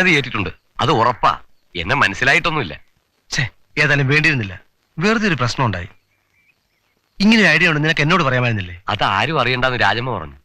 സംഗതി ഏറ്റിട്ടുണ്ട്. അത് ഉറപ്പാ. എന്നെ മനസ്സിലായിട്ടൊന്നുമില്ല. ഛേ ഏതായാലും വേണ്ടിയിരുന്നില്ല. വെറുതെ ഒരു പ്രശ്നം ഉണ്ടായി ഇങ്ങനെ ഐഡിയ ഉണ്ട്? നിനക്ക് എന്നോട് പറയാമായിരുന്നില്ലേ? അത് ആരും അറിയണ്ടെന്ന് രാജമ്മ പറഞ്ഞു.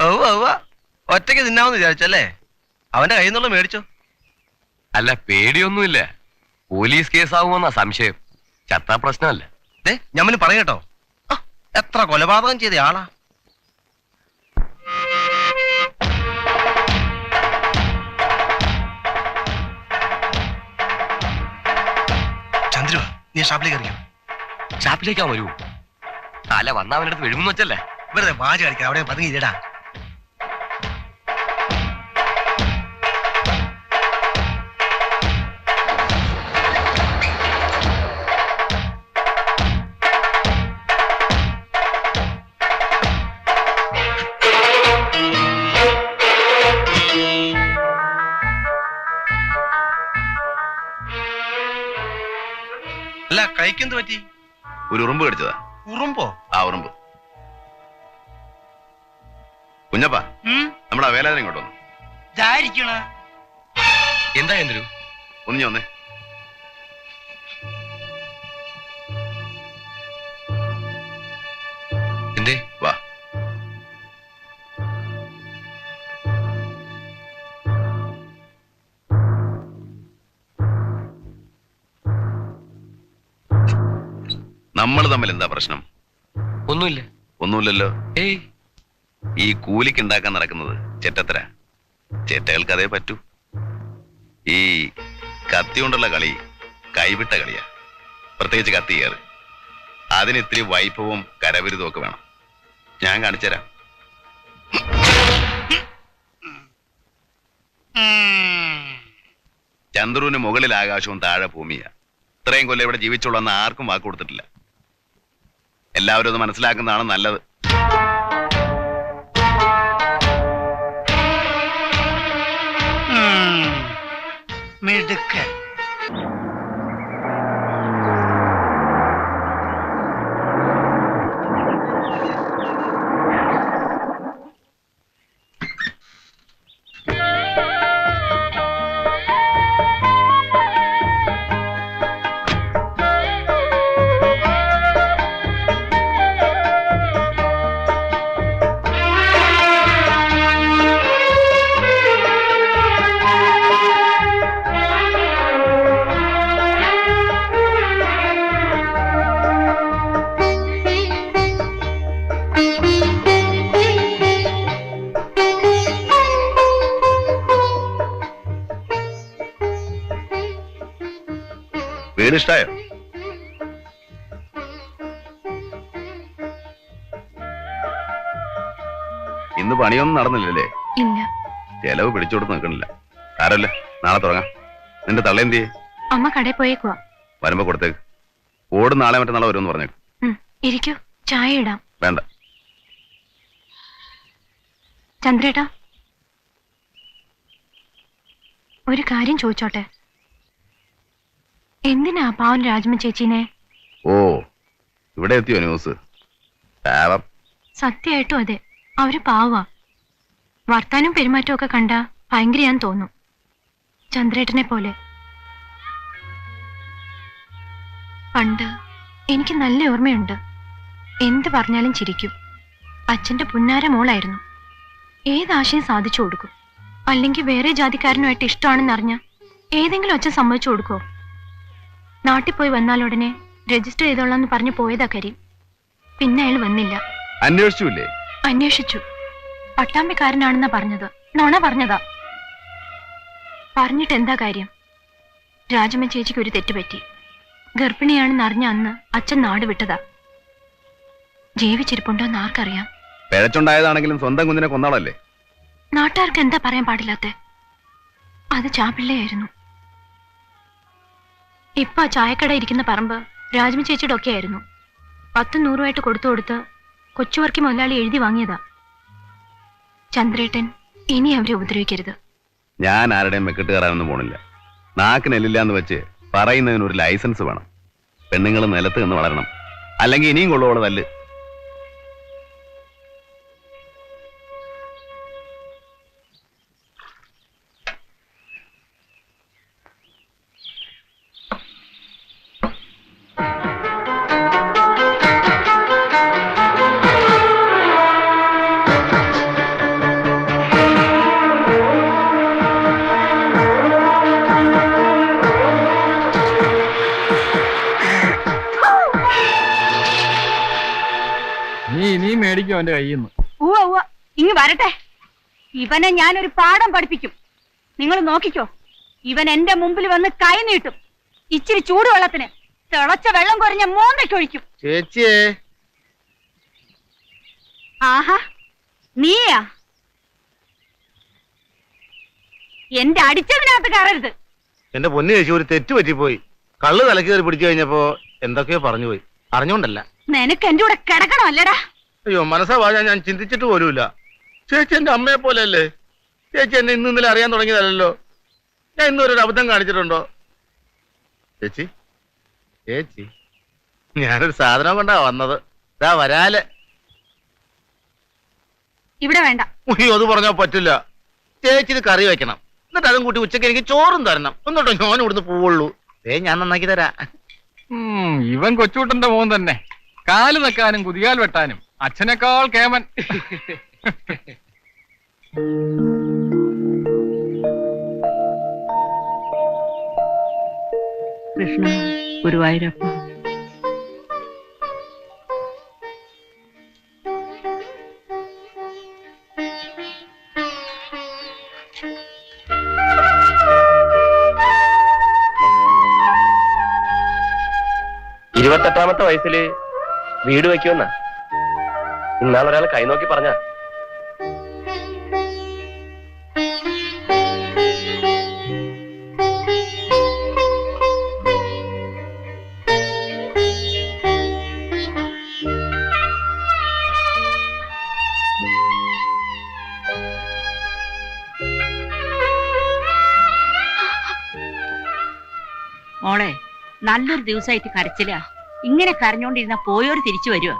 ഓ ഓ ഒറ്റയ്ക്ക് തിന്നാമെന്ന് വിചാരിച്ചല്ലേ? അവന്റെ കയ്യിൽ നിന്നുള്ള മേടിച്ചോ. അല്ല പേടിയൊന്നുമില്ല. പോലീസ് കേസാവുമെന്നാ സംശയം. ചത്താ പ്രശ്നമല്ല. ഞമ്മന് പറയട്ടോ. എത്ര കൊലപാതകം ചെയ്ത ആളാ. നീ ഷാപ്പിലേക്ക് ഇറങ്ങി ഷാപ്പിലേക്കാ വരൂ. അല്ല വന്ന അവന്റെ അടുത്ത് വിഴുമെന്ന് വെച്ചല്ലേ? വെറുതെ വാച കളിക്കാം അവിടെ പതുങ്ങിയിടാ അല്ല ഒരു ഉറുമ്പ് കടിച്ചതാ ഉറുമ്പോ? ആ ഉറുമ്പ്. കുഞ്ഞപ്പാ നമ്മുടെ വേലാതിനെ ഇങ്ങോട്ട് വന്നു എന്താ എന്തൊരു? ഒന്ന് ഞാൻ വന്നേ. നമ്മൾ തമ്മിൽ എന്താ പ്രശ്നം? ഒന്നുമില്ല. ഒന്നുമില്ലല്ലോ. ഏയ്. ഈ കൂലിക്ക് ഉണ്ടാക്കാൻ നടക്കുന്നത്? ചെറ്റത്തര. ചെറ്റകൾക്ക് അതേ പറ്റൂ. ഈ കത്തി കൊണ്ടുള്ള കളി കൈവിട്ട കളിയാ. പ്രത്യേകിച്ച് കത്തി കയറ്. അതിന് ഇത്തിരി വൈഭവവും കരവിരുതും ഒക്കെ വേണം. ഞാൻ കാണിച്ചുതരാം. ചന്ദ്രുവിന് മുകളിൽ ആകാശവും താഴെ ഭൂമിയാ. ഇത്രയും കൊല്ലം ഇവിടെ ജീവിച്ചുള്ളെന്ന് ആർക്കും വാക്ക് കൊടുത്തിട്ടില്ല. എല്ലാവരും അത് മനസ്സിലാക്കുന്നതാണ് നല്ലത്. മിടുക്കൻ. ഇഷ്ടായോ ഇന്ന് പണിയൊന്നും നടന്നില്ലല്ലേ? ഇല്ല. ചെലവ് പിടിച്ചോട്ട് നിൽക്കണില്ല. ആരല്ല? നാളെ തുടങ്ങാം. നിന്റെ തള്ളേന്തി അമ്മ കടയിൽ പോയേക്കുവാ. വരുമ്പോ കൊടുത്തേക്ക്. ഓട് നാളെ മറ്റന്നാളെ വരുമെന്ന് പറഞ്ഞേക്കും. ഇരിക്കൂ. ചായ ഇടാം. വേണ്ട. ചന്ദ്രേട്ടാ. ഒരു കാര്യം ചോദിച്ചോട്ടെ? എന്തിനാ പാവൻ രാജ്മ ചേച്ചീനെ? ഓ ഇവിടെ എത്തിയോ ന്യൂസ്? പാവം. സത്യമായിട്ടും അതെ. അവർ പാവാ. വർത്താനും പെരുമാറ്റവും ഒക്കെ കണ്ട ഭയങ്കരയാന്ന് തോന്നും. ചന്ദ്രേട്ടനെ പോലെ. പണ്ട് എനിക്ക് നല്ല ഓർമ്മയുണ്ട്. എന്ത് പറഞ്ഞാലും ചിരിക്കും. അച്ഛന്റെ പുന്നാര മോളായിരുന്നു. ഏതാശയം സാധിച്ചു കൊടുക്കും? അല്ലെങ്കിൽ വേറെ ജാതിക്കാരനുമായിട്ട് ഇഷ്ടമാണെന്നറിഞ്ഞ ഏതെങ്കിലും അച്ഛൻ സമ്മതിച്ചു കൊടുക്കോ നാട്ടിൽ പോയി വന്നാലുടനെ രജിസ്റ്റർ ചെയ്തോളാന്ന് പറഞ്ഞു പോയതാ കരീം. പിന്നെ അയാൾ വന്നില്ല. അന്വേഷിച്ചില്ലേ? അന്വേഷിച്ചു. പട്ടാമ്പിക്കാരനാണെന്നാ പറഞ്ഞത്. നോണ പറഞ്ഞതാ. പറഞ്ഞിട്ട് എന്താ കാര്യം? രാജമ്മ ചേച്ചിക്ക് ഒരു തെറ്റുപറ്റി ഗർഭിണിയാണെന്ന് അറിഞ്ഞ അന്ന് അച്ഛൻ നാട് വിട്ടതാ. ജീവിച്ചിരിപ്പുണ്ടോന്ന് ആർക്കറിയാം. പിഴച്ചുണ്ടായതാണെങ്കിലും സ്വന്തം കുഞ്ഞിനെ കൊന്നാളല്ലേ നാട്ടുകാർക്ക് എന്താ പറയാൻ പാടില്ലാത്തെ? അത് ചാപ്പിള്ളയായിരുന്നു ഇപ്പൊ ആ ചായക്കട ഇരിക്കുന്ന പറമ്പ് രാജ്മി ചേച്ചിയുടെ ഒക്കെ ആയിരുന്നു. പത്തും നൂറുമായിട്ട് കൊടുത്തു കൊടുത്ത് കൊച്ചുവർക്കി മുതലാളി എഴുതി വാങ്ങിയതാ. ചന്ദ്രേട്ടൻ ഇനി അവരെ ഉപദ്രവിക്കരുത്. ഞാൻ ആരുടെയും വെക്കിട്ട് കയറാനൊന്നും പോണില്ല. നാക്കിനെല്ലില്ലാന്ന് വെച്ച് പറയുന്നതിന് ഒരു ലൈസൻസ് വേണം. പെണ്ണുങ്ങൾ നിലത്ത് നിന്ന് വളരണം. അല്ലെങ്കിൽ ഇനിയും കൊള്ളുവോളെ മേടിക്കും അവന്റെ കയ്യിൽ നിന്ന് ഉവ്വ ഉവ്വ. ഇങ്ങ് വരട്ടെ. ഇവനെ ഞാനൊരു പാഠം പഠിപ്പിക്കും. നിങ്ങൾ നോക്കിക്കോ. ഇവൻ എന്റെ മുമ്പിൽ വന്ന് കൈ നീട്ടും. ഇച്ചിരി ചൂടുവെള്ളത്തിന് തിളച്ച വെള്ളം കുറഞ്ഞ മോന്തയ്ക്കൊഴിക്കും ചേച്ചിയേ. ആഹാ നീയാ? എന്റെ അടിച്ചതിനകത്ത് കയറരുത്. എന്റെ പൊന്നു ചേച്ചി ഒരു തെറ്റ് പറ്റിപ്പോയി. കള്ള് തലക്കേറി പിടിച്ചു കഴിഞ്ഞപ്പോ എന്തൊക്കെയോ പറഞ്ഞു പോയി അറിഞ്ഞോണ്ടല്ല. നിനക്ക് എന്റെ കൂടെ കിടക്കണം അല്ലടാ അയ്യോ മനസ്സാ വാഴ ഞാൻ ചിന്തിച്ചിട്ട് പോലുമില്ല. ചേച്ചി എന്റെ അമ്മയെ പോലെയല്ലേ? ചേച്ചി എന്നെ ഇന്ന് ഇന്നലെ അറിയാൻ തുടങ്ങിയതല്ലോ ഞാൻ ഇന്നും ഒരു അബദ്ധം കാണിച്ചിട്ടുണ്ടോ? ചേച്ചി ചേച്ചി ഞാനൊരു സാധനം കൊണ്ടാ വന്നത്. ഇതാ വരാലെ. ഇവിടെ വേണ്ട. അയ്യോ അത് പറഞ്ഞാ പറ്റില്ല. ചേച്ചി ഇത് കറി വെക്കണം. എന്നിട്ട് അതും കൂട്ടി ഉച്ചയ്ക്ക് എനിക്ക് ചോറും തരണം. എന്നിട്ടോ ഞാൻ ഇവിടുന്ന് പോവുള്ളൂ. ഏ ഞാൻ നന്നാക്കി തരാ. ഇവൻ കൊച്ചുകൂട്ടന്റെ മോൻ തന്നെ. കാൽ വെക്കാനും കുതികാൽ വെട്ടാനും. അച്ഛനേക്കാൾ കേമൻ. കൃഷ്ണ ഗുരുവായൂരപ്പ. ഇരുപത്തെട്ടാമത്തെ വയസ്സിൽ വീട് വെക്കുമെന്ന? ഇന്നാളൊരാൾ കൈ നോക്കി പറഞ്ഞ. നല്ലൊരു ദിവസമായിട്ട് കരച്ചില്ല ഇങ്ങനെ കരഞ്ഞോണ്ടിരുന്ന പോയോര് തിരിച്ചു വരുവോ.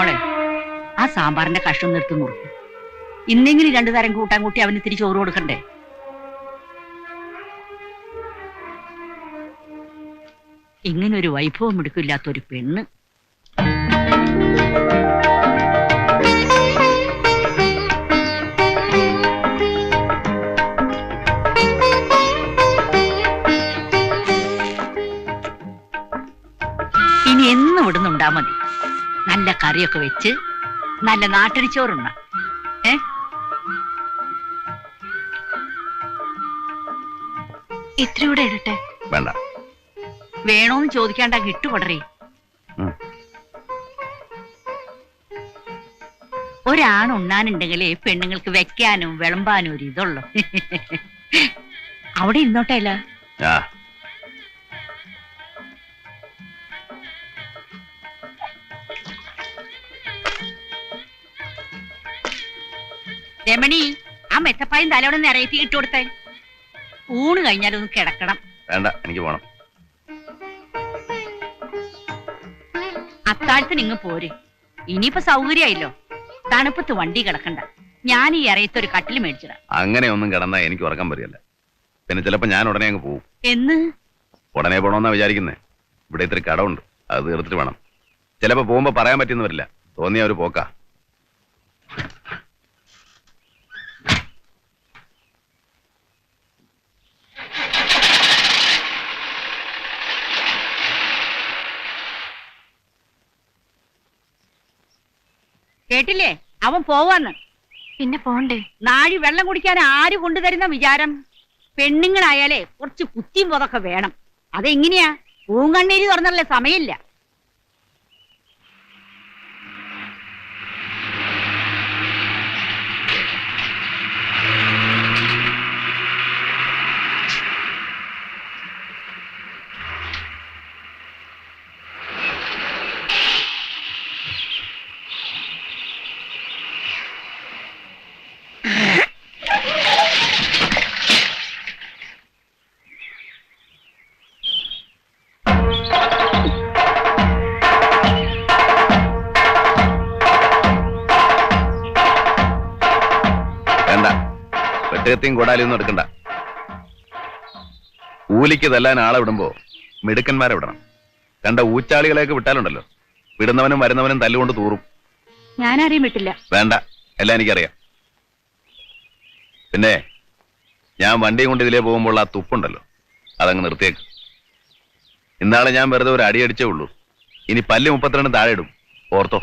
മോളെ ആ സാമ്പാറിന്റെ കഷ്ണം നിർത്തി മുറുക്കും ഇന്നെങ്കിലും രണ്ടു തരം കൂട്ടാൻ കൂട്ടി അവന് തിരിച്ചു ചോറ് കൊടുക്കണ്ടേ? ഇങ്ങനൊരു വൈഭവം എടുക്കില്ലാത്ത ഒരു പെണ്ണ്. ഇനി എന്നും ഇവിടുന്നുണ്ടാ മതി. നല്ല കറിയൊക്കെ വെച്ച് നല്ല നാട്ടരിച്ചോറുണ്ണ ഏ? ഇത്രയൂടെ ഇടട്ടെ? വേണ്ട. വേണോന്ന് ചോദിക്കാണ്ട കിട്ടുപടറേ. ഒരാണ് ഉണ്ണാനുണ്ടെങ്കിലേ പെണ്ണുങ്ങൾക്ക് വെക്കാനും വിളമ്പാനും ഒരു ഇതുള്ളു. അവിടെ ഇരുന്നോട്ടല്ല രമണി ആ മെത്തപ്പായും തലോടെ നിറയത്തി ഇട്ട് കൊടുത്തേ. ഊണ് കഴിഞ്ഞാലൊന്ന് കിടക്കണം. വേണ്ട എനിക്ക് പോണം. അത്താഴത്തിന് ഇങ്ങ് പോര്. ഇനിയിപ്പോ സൗകര്യമായില്ലോ. തണുപ്പത്ത് വണ്ടി കിടക്കണ്ട. ഞാൻ ഈ ഇറയത്ത് ഒരു കട്ടിൽ മേടിച്ചിടാം. അങ്ങനെ ഒന്നും കിടന്നാ എനിക്ക് ഉറക്കം വരില്ല പിന്നെ ചിലപ്പോ ഞാൻ ഉടനെ അങ്ങ് പോകും എന്ന്? ഉടനെ പോണോന്നാ വിചാരിക്കുന്നേ. ഇവിടെ ഇത്തിരി കടമുണ്ട്. അത് തീർത്തിട്ട് വേണം. ചിലപ്പോ പോകുമ്പോ പറയാൻ പറ്റുന്നവരില്ല വരില്ല. തോന്നിയ ഒരു പോക്കാ. കേട്ടില്ലേ? അവൻ പോവാന്ന്. പിന്നെ പോണ്ടേ? നാഴി വെള്ളം കുടിക്കാൻ ആര് കൊണ്ടുതരുന്ന വിചാരം? പെണ്ണുങ്ങളായാലേ കുറച്ച് കുത്തിയും പോതൊക്കെ വേണം. അതെങ്ങനെയാ? പൂങ്കണ്ണീര് തുറന്നുള്ള സമയമില്ല. വെട്ടുകത്തിയും കൊടാലിയൊന്നും എടുക്കണ്ട. കൂലിക്ക് തല്ലാൻ ആളെ വിടുമ്പോ മിടുക്കന്മാരെ വിടണം. കണ്ട ഊച്ചാളികളെയൊക്കെ വിട്ടാലുണ്ടല്ലോ. വിടുന്നവനും വരുന്നവനും തല്ലുകൊണ്ട് തൂറും. ഞാനാരെയും വിട്ടില്ല. വേണ്ട എല്ലാം എനിക്കറിയാം. പിന്നെ ഞാൻ വണ്ടി കൊണ്ട് ഇതിലേ പോകുമ്പോൾ ആ തുപ്പുണ്ടല്ലോ. അതങ്ങ് നിർത്തിയേക്ക്. ഇന്നാളെ ഞാൻ വെറുതെ ഒരു അടിയടിച്ചേ ഉള്ളൂ. ഇനി പല്ല് മുപ്പത്തിരണ്ട് താഴെ ഇടും. ഓർത്തോ?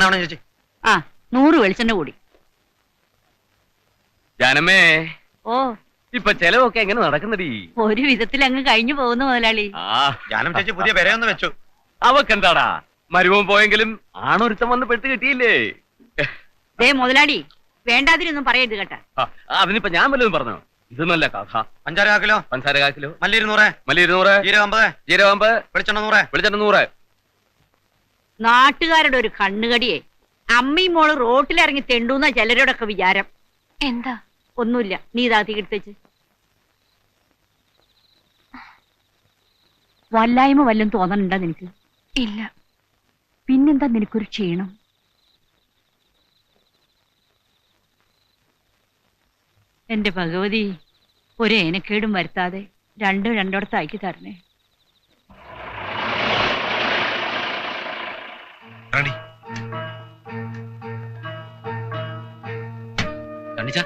കാരണം ചേച്ചി. ആ നൂറ് വെളിച്ചെണ്ണ കൂടി. ജനമേ ഓ. ഇപ്പൊ ചെലവൊക്കെ എങ്ങനെ നടക്കുന്നടി? ഒരു വിധത്തിൽ അങ്ങ് കഴിഞ്ഞു പോകുന്നു മുതലാളി. ആ. ജാനം ചേച്ചി പുതിയ പെരയൊന്ന് വെച്ചു. അവക്കെന്താടാ? മരുവൻ പോയെങ്കിലും ആണൊരുത്തം വന്ന് പെട്ട് കിട്ടിയില്ലേ? ദേ മുതലാളി വേണ്ടാതിരൊന്നും പറയരുത് കേട്ടാ. ആ, അതിനിപ്പോ ഞാൻ വല്ലതും പറഞ്ഞോ? ഇത് നല്ല കഥ. അഞ്ചാറ് കാക്കിലോ? പഞ്ചസാര കാക്കിലോ? മല്ലി ഇരുന്നൂറ്. മല്ലി ഇരുന്നൂറ്. ജീരകം അമ്പത്. ജീരകമ്പ് വെളിച്ചെണ്ണ നൂറ്. വെളിച്ചെണ്ണ നൂറ്. നാട്ടുകാരുടെ ഒരു കണ്ണുകടിയെ. അമ്മയും മോൾ റോട്ടിലിറങ്ങി തെണ്ടൂന്ന ചിലരോടൊക്കെ വിചാരം. എന്താ? ഒന്നുമില്ല. നീ ഇതാ തീർത്തേച്ച് വല്ലായ്മ വല്ലതും തോന്നണുണ്ടോ നിനക്ക്? ഇല്ല. പിന്നെന്താ നിനക്കൊരു ക്ഷീണം? എന്റെ ഭഗവതി ഒരു ഏനക്കേടും വരുത്താതെ രണ്ടും രണ്ടിടത്താക്കി തരണേ. റെഡി സണ്ണിച്ച?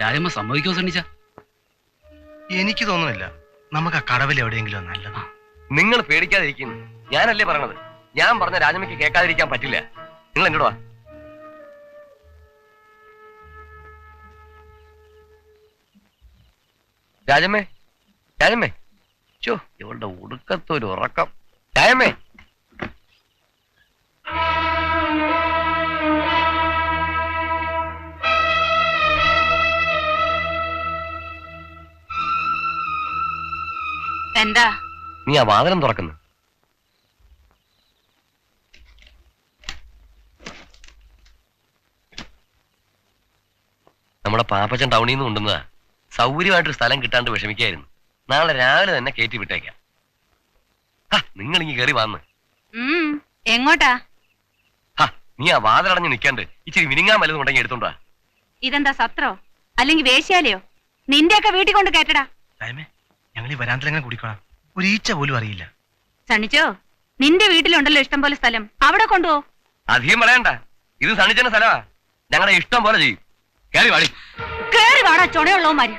രാജമ്മ സമ്മതിക്കോ സണ്ണിച്ച? എനിക്ക് തോന്നുന്നില്ല. നമുക്ക് ആ കടവിൽ എവിടെയെങ്കിലും നല്ലതാ നിങ്ങൾ പേടിക്കാതിരിക്കുന്നു ഞാനല്ലേ പറഞ്ഞത്? ഞാൻ പറഞ്ഞ രാജമ്മയ്ക്ക് കേൾക്കാതിരിക്കാൻ പറ്റില്ല. നിങ്ങൾ എന്നോട് വാ. രാജമ്മേ രാജമ്മേ. ചോ ഇവളുടെ ഉടുക്കത്തൊരു ഉറക്കം. രാജമ്മേ എന്താ? നീ ആ വാതിലും തുറക്കുന്നു. നമ്മുടെ പാപ്പച്ചൻ ടൗണിൽ നിന്ന് കൊണ്ടുവന്നതാ. സൗകര്യമായിട്ടൊരു സ്ഥലം കിട്ടാണ്ട് വിഷമിക്കായിരുന്നു. നാളെ രാവിലെ തന്നെ കയറ്റി വിട്ടേക്കാം. നിങ്ങൾ ഇങ്ങ് കയറി വന്ന്. എങ്ങോട്ടാ? നീ ആ വാതിലടഞ്ഞ് നിൽക്കാണ്ട് ഇച്ചിരി മിനിങ്ങാൻ വല്ലതും ഉണ്ടെങ്കിൽ എടുത്തോണ്ടാ ഇതെന്താ സത്രോ? അല്ലെങ്കിൽ വേശ്യാലയോ? നിന്റെയൊക്കെ വീട്ടിൽ കൊണ്ട് കേട്ടടാ ഞങ്ങൾ ഈ വരാന്തലെങ്ങനെ കൂടിക്കോളാം. ഒരു ഈച്ച പോലും അറിയില്ല. സണിച്ചോ നിന്റെ വീട്ടിലുണ്ടല്ലോ ഇഷ്ടം പോലെ സ്ഥലം. അവിടെ കൊണ്ടുപോ. അധികം പറയണ്ട. ഇത് സണിച്ചന സ്ഥലമാ. ഞങ്ങളുടെ ഇഷ്ടം പോലെ ചെയ്യും. കേറി വാടി. കേറി വാടാ ചുണയുള്ളവന്മാര്.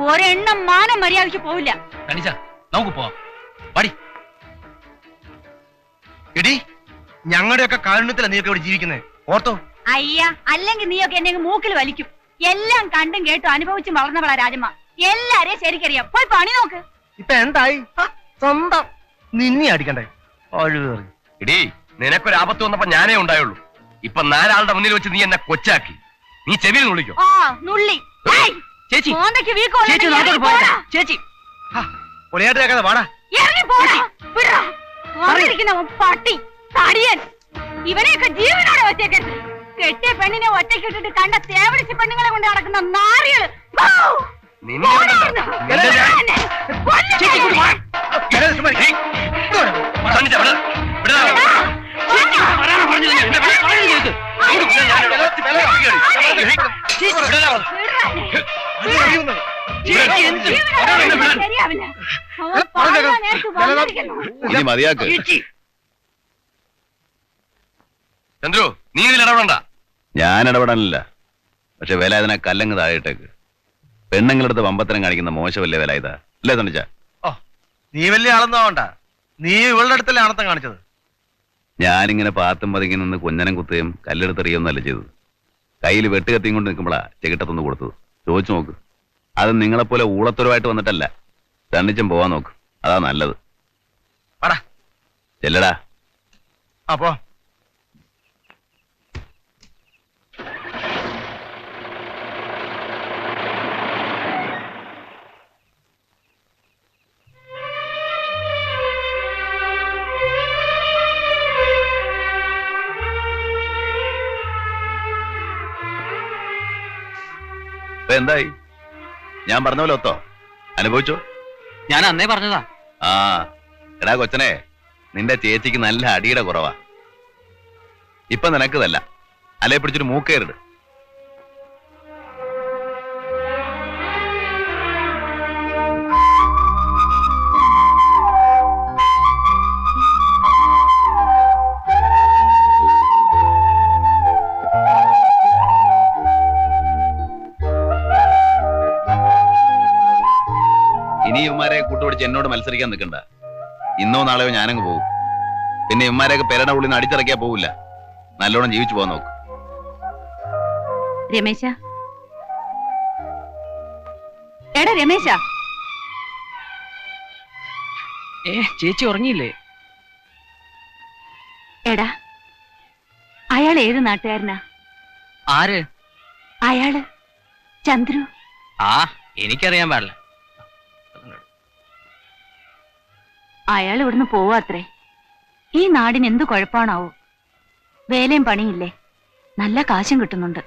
ഒരെണ്ണം മാനം മര്യാദയ്ക്ക് പോവില്ല. സണിച്ച നമുക്ക് പോവാം. വാടി. എടി ഞങ്ങളുടെയൊക്കെ കാരുണ്യത്തിലാണ് നീയൊക്കെ ഇവിടെ ജീവിക്കുന്നത് ഓർത്തോ? അയ്യ അല്ലെങ്കിൽ നീയൊക്കെ എന്നെ മൂക്കിൽ വലിക്കും. എല്ലാം കണ്ടും കേട്ടും അനുഭവിച്ചും വളർന്നവളാ രാജമ്മ. എല്ലാരെയും ശരിക്കറിയാം. പോയി പണി നോക്ക്. ഇപ്പൊ എന്തായി? സ്വന്തം. നിന്നെ അടിക്കണ്ടേ? ഒഴിവേറി എടീ നിനക്കൊരു ആപത്ത് വന്നപ്പോ ഞാനേ ഉണ്ടായുള്ളൂ. ഇപ്പൊ നാലാളുടെ മുന്നിൽ വെച്ച് നീ എന്നെ കൊച്ചാക്കി. നീ ചെവിയിൽ നുള്ളിക്കോ. ആ നുള്ളി. ഏയ്, ചേച്ചി. മോന്തയ്ക്ക് ചേച്ചി ഇറങ്ങി പോടാ. ചേച്ചി. പൊളിയായിട്ട് കേൾക്കാതെ വാടാ. ഇറങ്ങി പോടാ. പട്ടി തടിയൻ. ഇവനെയൊക്കെ ജീവനോടെ വെച്ചേക്കരുത് കെട്ടിയ പെണ്ണിനെ ഒറ്റക്കിട്ടിട്ട് കണ്ട തേവടിച്ച് പെണ്ണുങ്ങളെ കൊണ്ട് നടക്കുന്ന നാറികൾ. ഇനി മതിയാക്ക്. ചന്ദ്രു നീ ഇതിൽ ഇടപെടണ്ട. ഞാൻ ഇടപെടാനില്ല. പക്ഷെ വില അതിനെ കല്ലങ്ങ് താഴെട്ടേക്ക് പെണ്ണുങ്ങളടുത്ത് വമ്പത്തരം കാണിക്കുന്ന മോശമല്ലേ വില ഇതാ അല്ലേ തണിച്ച ഓ നീ വലിയ ആളൊന്നാവണ്ട നീ ഇവളുടെ അടുത്തല്ലേ ആണത്തം കാണിച്ചത്. ഞാനിങ്ങനെ പാത്തും പതുങ്ങി നിന്ന് കുഞ്ഞനം കുത്തുകയും കല്ലെടുത്തെറിയൊന്നല്ല ചെയ്തത്. കയ്യിൽ വെട്ടുകത്തിയും കൊണ്ട് നിൽക്കുമ്പോഴാ ചെകിട്ടത്തൊന്ന് കൊടുത്തത്. ചോദിച്ചു നോക്ക്. അത് നിങ്ങളെപ്പോലെ ഊളത്തൊരുവായിട്ട് വന്നിട്ടല്ല. തണ്ണിച്ചും പോവാൻ നോക്ക്. അതാ നല്ലത്. ചെല്ലടാ. അപ്പോ ഇപ്പൊ എന്തായി? ഞാൻ പറഞ്ഞ പോലെ ഒത്തോ? അനുഭവിച്ചോ? ഞാൻ അന്നേ പറഞ്ഞതാ. ആ എടാ കൊച്ചനെ നിന്റെ ചേച്ചിക്ക് നല്ല അടിയുടെ കുറവാ. ഇപ്പൊ നിനക്കതല്ല അല്ലെ പിടിച്ചൊരു മൂക്കേറിട്. ഇനി ഇവന്മാരെ കൂട്ടുപിടിച്ച് എന്നോട് മത്സരിക്കാൻ നിൽക്കണ്ട. ഇന്നോ നാളെയോ ഞാനങ്ങ് പോകും. പിന്നെ ഇവന്മാരെയൊക്കെ പെരണ ഉള്ളിൽ നിന്ന് അടിച്ചിറക്കിയാ പോവില്ല. നല്ലോണം ജീവിച്ചു പോകാൻ നോക്ക്. രമേശ. എടാ രമേശ. ഏ ചേച്ചി ഉറങ്ങിയില്ലേ? എടാ അയാൾ ഏത് നാട്ടുകാരനാ? ആര്? അയാൾ ചന്ദ്രു. ആ എനിക്കറിയാൻ പാടില്ല. അയാൾ ഇവിടുന്ന് പോവാത്രേ ഈ നാടിന് എന്ത് കുഴപ്പമാണാവോ വേലയും പണിയില്ലേ നല്ല കാശും കിട്ടുന്നുണ്ട്.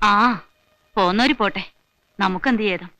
ആ പോന്നോര് പോട്ടെ. നമുക്കെന്ത് ചെയ്താം